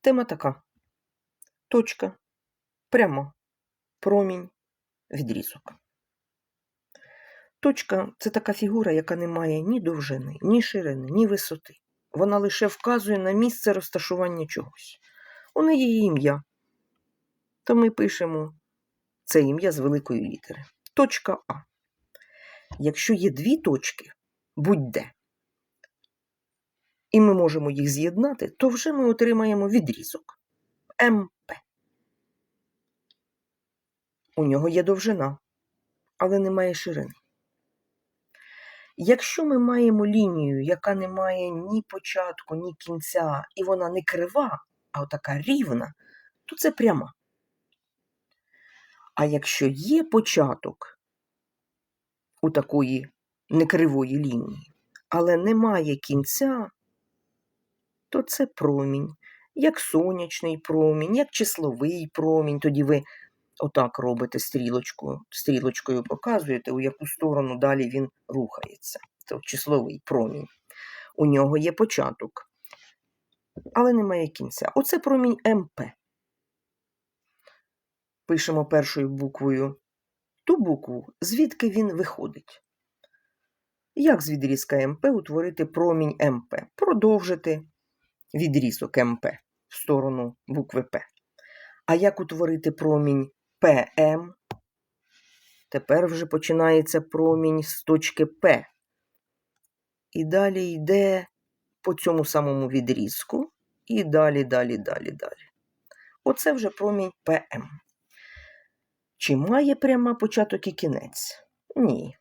Тема така. Точка. Прямо. Промінь. Відрізок. Точка це така фігура, яка не має ні довжини, ні ширини, ні висоти. Вона лише вказує на місце розташування чогось. У неї є ім'я. То ми пишемо це ім'я з великої літери. Точка А. Якщо є дві точки, будь-де, і ми можемо їх з'єднати, то вже ми отримаємо відрізок МП. У нього є довжина, але немає ширини. Якщо ми маємо лінію, яка не має ні початку, ні кінця, і вона не крива, а отака рівна, то це пряма. А якщо є початок у такої некривої лінії, але немає кінця, то це промінь, як сонячний промінь, як числовий промінь. Тоді ви отак робите стрілочкою, стрілочкою показуєте, у яку сторону далі він рухається. Це числовий промінь. У нього є початок, але немає кінця. Оце промінь МП. Пишемо першою буквою ту букву, звідки він виходить. Як з відрізка МП утворити промінь МП? Продовжити відрізок МП в сторону букви П. А як утворити промінь ПМ? Тепер вже починається промінь з точки П. І далі йде по цьому самому відрізку. І далі, далі, далі, далі. Оце вже промінь ПМ. Чи має пряма початок і кінець? Ні.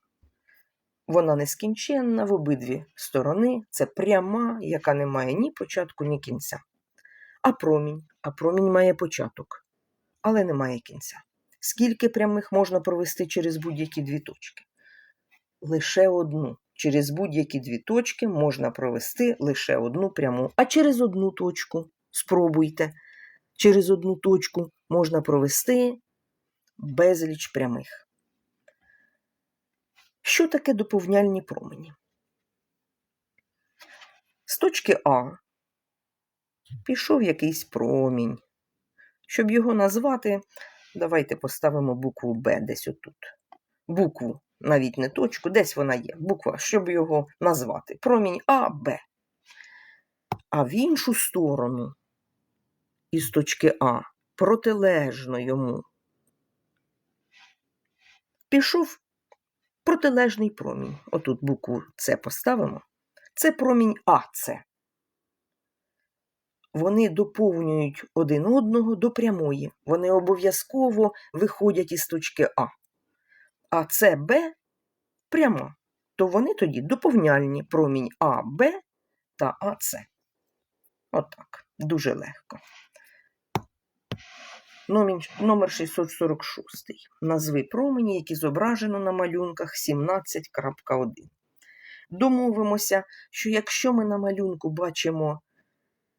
Вона нескінченна в обидві сторони. Це пряма, яка не має ні початку, ні кінця. А промінь. А промінь має початок, але не має кінця. Скільки прямих можна провести через будь-які дві точки? Лише одну. Через будь-які дві точки можна провести лише одну пряму. А через одну точку спробуйте. Через одну точку можна провести безліч прямих. Що таке доповняльні промені? З точки А пішов якийсь промінь. Щоб його назвати, давайте поставимо букву Б десь отут. Букву, навіть не точку, десь вона є. Буква, щоб його назвати. Промінь А, Б. А в іншу сторону, із точки А, протилежно йому, пішов протилежний промінь. Отут букву С поставимо. Це промінь АЦ. Вони доповнюють один одного до прямої. Вони обов'язково виходять із точки А. А С Б пряма. То вони тоді доповняльні промінь А, Б та АЦ. Отак. Дуже легко. Номер 646. Назви промені, які зображено на малюнках 17.1. Домовимося, що якщо ми на малюнку бачимо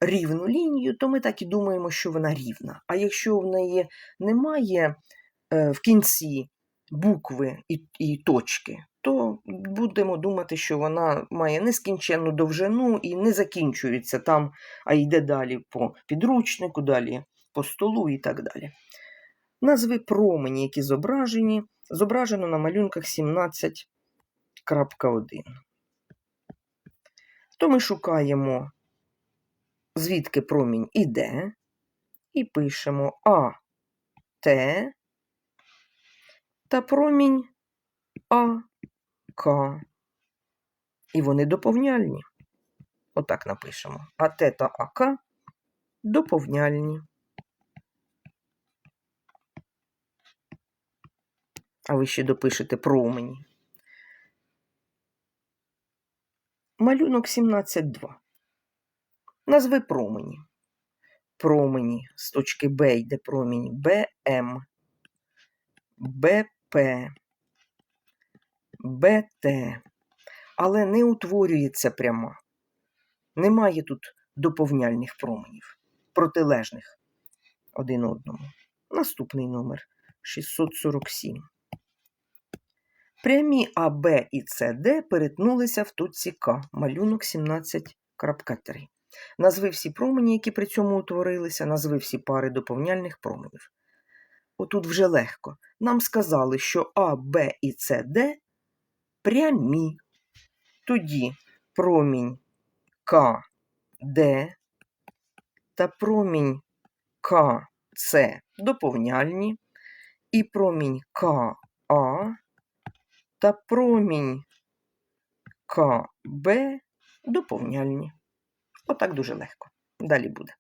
рівну лінію, то ми так і думаємо, що вона рівна. А якщо в неї немає е, в кінці букви і, і точки, то будемо думати, що вона має нескінченну довжину і не закінчується там, а йде далі по підручнику, далі по столу і так далі. Назви промені, які зображені, зображено на малюнках 17.1. То ми шукаємо, звідки промінь іде, і пишемо А, Т та промінь А, К. І вони доповняльні. Отак напишемо. АТ та АК доповняльні. А ви ще допишете промені. Малюнок 17.2. Назви промені. Промені з точки Б йде промінь БМ, БП, БТ. Але не утворюється пряма. Немає тут доповняльних променів, протилежних один одному. Наступний номер 647. Прямі АБ і СД перетнулися в точці К, малюнок 17.3. Назви всі промені, які при цьому утворилися, назви всі пари доповняльних променів. Отут вже легко. Нам сказали, що А, Б і С, Д прямі. Тоді промінь К, Д та промінь К, С доповняльні, і промінь К, А та промінь КБ доповняльні. Отак дуже легко. Далі буде.